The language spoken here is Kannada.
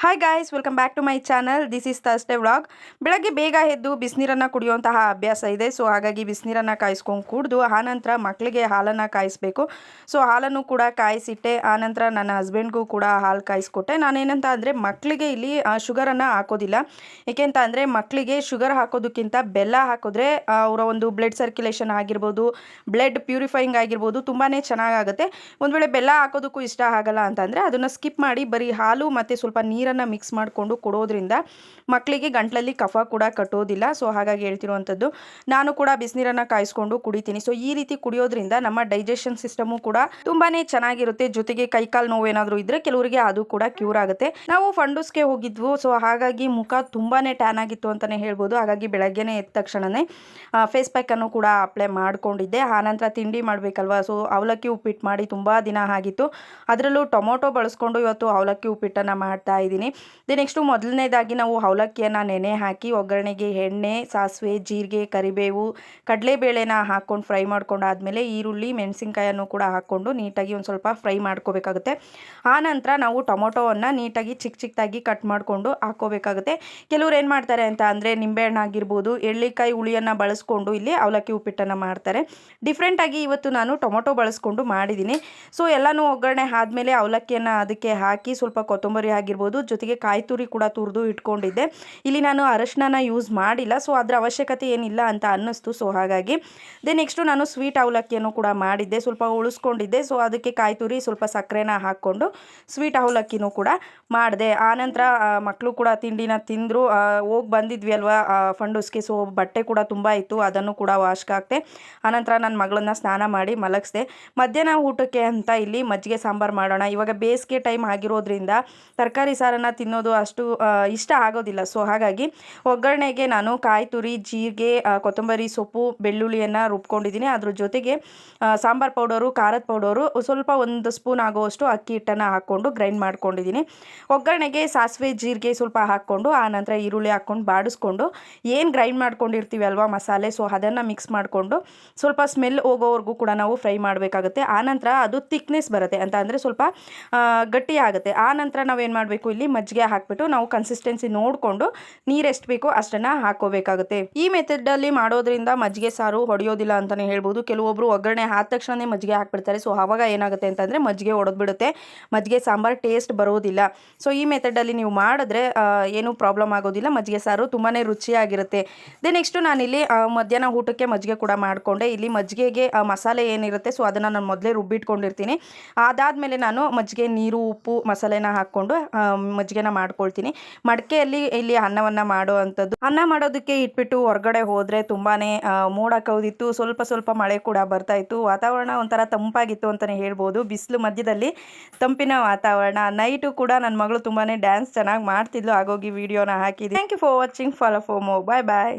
Hi guys welcome back to my channel this is Thursday vlog ಬೆಳಗ್ಗೆ ಬೇಗ ಎದ್ದು ಬಿಸಿನೀರನ್ನು ಕುಡಿಯುವಂತಹ ಅಭ್ಯಾಸ ಇದೆ. ಸೊ ಹಾಗಾಗಿ ಬಿಸಿನೀರನ್ನು ಕಾಯಿಸ್ಕೊಂಡು ಕುಡಿದು ಆನಂತರ ಮಕ್ಕಳಿಗೆ ಹಾಲನ್ನು ಕಾಯಿಸ್ಬೇಕು. ಸೊ ಹಾಲನ್ನು ಕೂಡ ಕಾಯಿಸಿಟ್ಟೆ. ಆನಂತರ ನನ್ನ ಹಸ್ಬೆಂಡ್ಗೂ ಕೂಡ ಹಾಲು ಕಾಯಿಸ್ಕೊಟ್ಟೆ. ನಾನೇನಂತ ಅಂದರೆ ಮಕ್ಕಳಿಗೆ ಇಲ್ಲಿ ಶುಗರನ್ನು ಹಾಕೋದಿಲ್ಲ. ಏಕೆಂತ ಅಂದರೆ ಮಕ್ಕಳಿಗೆ ಶುಗರ್ ಹಾಕೋದಕ್ಕಿಂತ ಬೆಲ್ಲ ಹಾಕಿದ್ರೆ ಅವರ ಒಂದು ಬ್ಲಡ್ ಸರ್ಕ್ಯುಲೇಷನ್ ಆಗಿರ್ಬೋದು ಬ್ಲಡ್ ಪ್ಯೂರಿಫೈಯಿಂಗ್ ಆಗಿರ್ಬೋದು ತುಂಬಾ ಚೆನ್ನಾಗಾಗುತ್ತೆ. ಒಂದು ವೇಳೆ ಬೆಲ್ಲ ಹಾಕೋದಕ್ಕೂ ಇಷ್ಟ ಆಗಲ್ಲ ಅಂತಂದರೆ ಅದನ್ನು ಸ್ಕಿಪ್ ಮಾಡಿ ಬರೀ ಹಾಲು ಮತ್ತು ಸ್ವಲ್ಪ ನೀರನ್ನು ಮಿಕ್ಸ್ ಮಾಡಿಕೊಂಡು ಕೊಡೋದ್ರಿಂದ ಮಕ್ಕಳಿಗೆ ಗಂಟ್ಲಲ್ಲಿ ಕಫ ಕೂಡ ಕಟ್ಟೋದಿಲ್ಲ. ಸೊ, ಹಾಗಾಗಿ ಹೇಳ್ತಿರುವಂಥದ್ದು, ನಾನು ಕೂಡ ಬಿಸಿನೀರನ್ನು ಕಾಯಿಸ್ಕೊಂಡು ಕುಡಿತೀನಿ. ಸೊ, ಈ ರೀತಿ ಕುಡಿಯೋದ್ರಿಂದ ನಮ್ಮ ಡೈಜೆಷನ್ ಸಿಸ್ಟಮು ಕೂಡ ತುಂಬಾ ಚೆನ್ನಾಗಿರುತ್ತೆ. ಜೊತೆಗೆ ಕೈಕಾಲು ನೋವು ಏನಾದರೂ ಇದ್ದರೆ ಕೆಲವರಿಗೆ ಅದು ಕೂಡ ಕ್ಯೂರ್ ಆಗುತ್ತೆ. ನಾವು ಫಂಡೂಸ್ಗೆ ಹೋಗಿದ್ವು. ಸೊ, ಹಾಗಾಗಿ ಮುಖ ತುಂಬಾ ಟ್ಯಾನ್ ಆಗಿತ್ತು ಅಂತಲೇ ಹೇಳ್ಬೋದು. ಹಾಗಾಗಿ ಬೆಳಗ್ಗೆನೇ ಎದ್ದ ತಕ್ಷಣವೇ ಫೇಸ್ ಪ್ಯಾಕನ್ನು ಕೂಡ ಅಪ್ಲೈ ಮಾಡ್ಕೊಂಡಿದ್ದೆ. ಆನಂತರ ತಿಂಡಿ ಮಾಡಬೇಕಲ್ವಾ? ಸೊ, ಅವಲಕ್ಕಿ ಉಪ್ಪಿಟ್ಟು ಮಾಡಿ ತುಂಬ ದಿನ ಆಗಿತ್ತು. ಅದರಲ್ಲೂ ಟೊಮೊಟೊ ಬಳಸ್ಕೊಂಡು ಇವತ್ತು ಅವಲಕ್ಕಿ ಉಪ್ಪಿಟ್ಟನ್ನು ಮಾಡ್ತಾ ಇದ್ದೀನಿ ದೆ ನೆಕ್ಸ್ಟು ಮೊದಲನೇದಾಗಿ ನಾವು ಅವಲಕ್ಕಿಯನ್ನು ನೆನೆ ಹಾಕಿ, ಒಗ್ಗರಣೆಗೆ ಎಣ್ಣೆ, ಸಾಸಿವೆ, ಜೀರಿಗೆ, ಕರಿಬೇವು, ಕಡಲೆಬೇಳೆನ ಹಾಕ್ಕೊಂಡು ಫ್ರೈ ಮಾಡ್ಕೊಂಡಾದಮೇಲೆ ಈರುಳ್ಳಿ, ಮೆಣಸಿನ್ಕಾಯನ್ನು ಕೂಡ ಹಾಕ್ಕೊಂಡು ನೀಟಾಗಿ ಒಂದು ಸ್ವಲ್ಪ ಫ್ರೈ ಮಾಡ್ಕೋಬೇಕಾಗುತ್ತೆ. ಆನಂತರ ನಾವು ಟೊಮೊಟೊವನ್ನು ನೀಟಾಗಿ ಚಿಕ್ಕ ಚಿಕ್ಕದಾಗಿ ಕಟ್ ಮಾಡಿಕೊಂಡು ಹಾಕ್ಕೋಬೇಕಾಗುತ್ತೆ. ಕೆಲವ್ರು ಏನು ಮಾಡ್ತಾರೆ ಅಂತ ಅಂದರೆ ನಿಂಬೆಹಣ್ಣು ಆಗಿರ್ಬೋದು, ಎಳ್ಳಿಕಾಯಿ ಹುಳಿಯನ್ನು ಬಳಸ್ಕೊಂಡು ಇಲ್ಲಿ ಅವಲಕ್ಕಿ ಉಪ್ಪಿಟ್ಟನ್ನು ಮಾಡ್ತಾರೆ. ಡಿಫ್ರೆಂಟಾಗಿ ಇವತ್ತು ನಾನು ಟೊಮೊಟೊ ಬಳಸ್ಕೊಂಡು ಮಾಡಿದ್ದೀನಿ. ಸೊ ಎಲ್ಲನೂ ಒಗ್ಗರಣೆ ಆದಮೇಲೆ ಅವಲಕ್ಕಿಯನ್ನು ಅದಕ್ಕೆ ಹಾಕಿ ಸ್ವಲ್ಪ ಕೊತ್ತಂಬರಿ ಆಗಿರ್ಬೋದು ಜೊತೆಗೆ ಕಾಯಿ ತುರಿ ಕೂಡ ತುರಿದು ಇಟ್ಕೊಂಡಿದ್ದೆ. ಇಲ್ಲಿ ನಾನು ಅರಶಿನ ಯೂಸ್ ಮಾಡಿಲ್ಲ ಸೊ ಅದರ ಅವಶ್ಯಕತೆ ಏನಿಲ್ಲ ಅಂತ ಅನ್ನಿಸ್ತು. ಸೊ ಹಾಗಾಗಿ ದೆನ್ ನೆಕ್ಸ್ಟು ನಾನು ಸ್ವೀಟ್ ಅವಲಕ್ಕಿಯನ್ನು ಕೂಡ ಮಾಡಿದ್ದೆ. ಸ್ವಲ್ಪ ಉಳಿಸ್ಕೊಂಡಿದ್ದೆ ಸೊ ಅದಕ್ಕೆ ಕಾಯಿ ತುರಿ ಸ್ವಲ್ಪ ಸಕ್ಕರೆನ ಹಾಕ್ಕೊಂಡು ಸ್ವೀಟ್ ಅವಲಕ್ಕಿನೂ ಕೂಡ ಮಾಡಿದೆ. ಆನಂತರ ಮಕ್ಕಳು ಕೂಡ ತಿಂಡಿನ ತಿಂದರು. ಹೋಗಿ ಬಂದಿದ್ವಿ ಅಲ್ವಾ ಫಂಡೂಸ್ಗೆ ಸೊ ಬಟ್ಟೆ ಕೂಡ ತುಂಬ ಇತ್ತು, ಅದನ್ನು ಕೂಡ ವಾಶ್ಗಾಕ್ತೆ ಆನಂತರ ನನ್ನ ಮಗಳನ್ನ ಸ್ನಾನ ಮಾಡಿ ಮಲಗಿಸ್ದೆ. ಮಧ್ಯಾಹ್ನ ಊಟಕ್ಕೆ ಅಂತ ಇಲ್ಲಿ ಮಜ್ಜಿಗೆ ಸಾಂಬಾರು ಮಾಡೋಣ. ಇವಾಗ ಬೇಸಿಗೆ ಟೈಮ್ ಆಗಿರೋದ್ರಿಂದ ತರಕಾರಿ ಸಾರನ್ನು ತಿನ್ನೋದು ಅಷ್ಟು ಇಷ್ಟ ಆಗೋದಿಲ್ಲ. ಸೊ ಹಾಗಾಗಿ ಒಗ್ಗರಣೆಗೆ ನಾನು ಕಾಯಿ ತುರಿ, ಜೀರಿಗೆ ಕೊತ್ತಂಬರಿ ಸೊಪ್ಪು, ಬೆಳ್ಳುಳ್ಳಿಯನ್ನು ರುಬ್ಕೊಂಡಿದ್ದೀನಿ. ಅದ್ರ ಜೊತೆಗೆ ಸಾಂಬಾರು ಪೌಡರು, ಖಾರದ ಪೌಡರು, ಸ್ವಲ್ಪ ಒಂದು ಸ್ಪೂನ್ ಆಗುವಷ್ಟು ಅಕ್ಕಿ ಹಿಟ್ಟನ್ನು ಹಾಕ್ಕೊಂಡು ಗ್ರೈಂಡ್ ಮಾಡ್ಕೊಂಡಿದ್ದೀನಿ. ಒಗ್ಗರಣೆಗೆ ಸಾಸಿವೆ, ಜೀರಿಗೆ ಸ್ವಲ್ಪ ಹಾಕ್ಕೊಂಡು, ಆ ನಂತರ ಈರುಳ್ಳಿ ಹಾಕ್ಕೊಂಡು ಬಾಡಿಸ್ಕೊಂಡು, ಏನು ಗ್ರೈಂಡ್ ಮಾಡ್ಕೊಂಡಿರ್ತೀವಿ ಅಲ್ವಾ ಮಸಾಲೆ ಸೊ ಅದನ್ನು ಮಿಕ್ಸ್ ಮಾಡಿಕೊಂಡು, ಸ್ವಲ್ಪ ಸ್ಮೆಲ್ ಹೋಗೋವರೆಗೂ ಕೂಡ ನಾವು ಫ್ರೈ ಮಾಡಬೇಕಾಗುತ್ತೆ. ಆನಂತರ ಅದು ತಿಕ್ನೆಸ್ ಬರುತ್ತೆ. ಅಂತ ಅಂದರೆ ಸ್ವಲ್ಪ ಗಟ್ಟಿಯಾಗುತ್ತೆ. ಆ ನಂತರ ನಾವೇನು ಮಾಡಬೇಕು ಇಲ್ಲಿ? ಮಜ್ಜಿಗೆ ಹಾಕ್ಬಿಟ್ಟು ನಾವು ಕನ್ಸಿಸ್ಟೆನ್ಸಿ ನೋಡಿಕೊಂಡು ನೀರು ಎಷ್ಟು ಬೇಕೋ ಅಷ್ಟನ್ನು ಹಾಕೋಬೇಕಾಗುತ್ತೆ. ಈ ಮೆಥಡಲ್ಲಿ ಮಾಡೋದ್ರಿಂದ ಮಜ್ಜಿಗೆ ಸಾರು ಹೊಡೆಯೋದಿಲ್ಲ ಅಂತಲೇ ಹೇಳ್ಬೋದು. ಕೆಲವೊಬ್ಬರು ಒಗ್ಗರಣೆ ಆದ ತಕ್ಷಣವೇ ಮಜ್ಜಿಗೆ ಹಾಕ್ಬಿಡ್ತಾರೆ. ಸೊ ಆವಾಗ ಏನಾಗುತ್ತೆ ಅಂತಂದರೆ ಮಜ್ಜಿಗೆ ಹೊಡೆದ್ಬಿಡುತ್ತೆ ಮಜ್ಜಿಗೆ ಸಾಂಬಾರು ಟೇಸ್ಟ್ ಬರೋದಿಲ್ಲ. ಸೊ ಈ ಮೆಥಡಲ್ಲಿ ನೀವು ಮಾಡಿದ್ರೆ ಏನೂ ಪ್ರಾಬ್ಲಮ್ ಆಗೋದಿಲ್ಲ. ಮಜ್ಜಿಗೆ ಸಾರು ತುಂಬಾ ರುಚಿಯಾಗಿರುತ್ತೆ. ದೆ ನೆಕ್ಸ್ಟು ನಾನಿಲ್ಲಿ ಮಧ್ಯಾಹ್ನ ಊಟಕ್ಕೆ ಮಜ್ಜಿಗೆ ಕೂಡ ಮಾಡಿಕೊಂಡೆ. ಇಲ್ಲಿ ಮಜ್ಜಿಗೆಗೆ ಮಸಾಲೆ ಏನಿರುತ್ತೆ ಸೊ ಅದನ್ನು ನಾನು ಮೊದಲೇ ರುಬ್ಬಿಟ್ಕೊಂಡಿರ್ತೀನಿ. ಅದಾದಮೇಲೆ ನಾನು ಮಜ್ಜಿಗೆ, ನೀರು, ಉಪ್ಪು, ಮಸಾಲೆನ ಹಾಕ್ಕೊಂಡು ಮಜ್ಜಿಗೆನ ಮಾಡ್ಕೊಳ್ತೀನಿ. ಮಡಕೆಯಲ್ಲಿ ಇಲ್ಲಿ ಅನ್ನವನ್ನು ಮಾಡೋ ಅಂಥದ್ದು ಅನ್ನ ಮಾಡೋದಕ್ಕೆ ಇಟ್ಬಿಟ್ಟು ಹೊರಗಡೆ ಹೋದರೆ ತುಂಬಾ ಮೋಡ ಕೌದಿತ್ತು ಸ್ವಲ್ಪ ಸ್ವಲ್ಪ ಮಳೆ ಕೂಡ ಬರ್ತಾ ಇತ್ತು. ವಾತಾವರಣ ಒಂಥರ ತಂಪಾಗಿತ್ತು ಅಂತಲೇ ಹೇಳ್ಬೋದು. ಬಿಸಿಲು ಮಧ್ಯದಲ್ಲಿ ತಂಪಿನ ವಾತಾವರಣ. ನೈಟು ಕೂಡ ನನ್ನ ಮಗಳು ತುಂಬಾ ಡ್ಯಾನ್ಸ್ ಚೆನ್ನಾಗಿ ಮಾಡ್ತಿದ್ಲು. ಹಾಗೋಗಿ ವಿಡಿಯೋನ ಹಾಕಿದ್ದೆ thank you for watching follow FOMO bye bye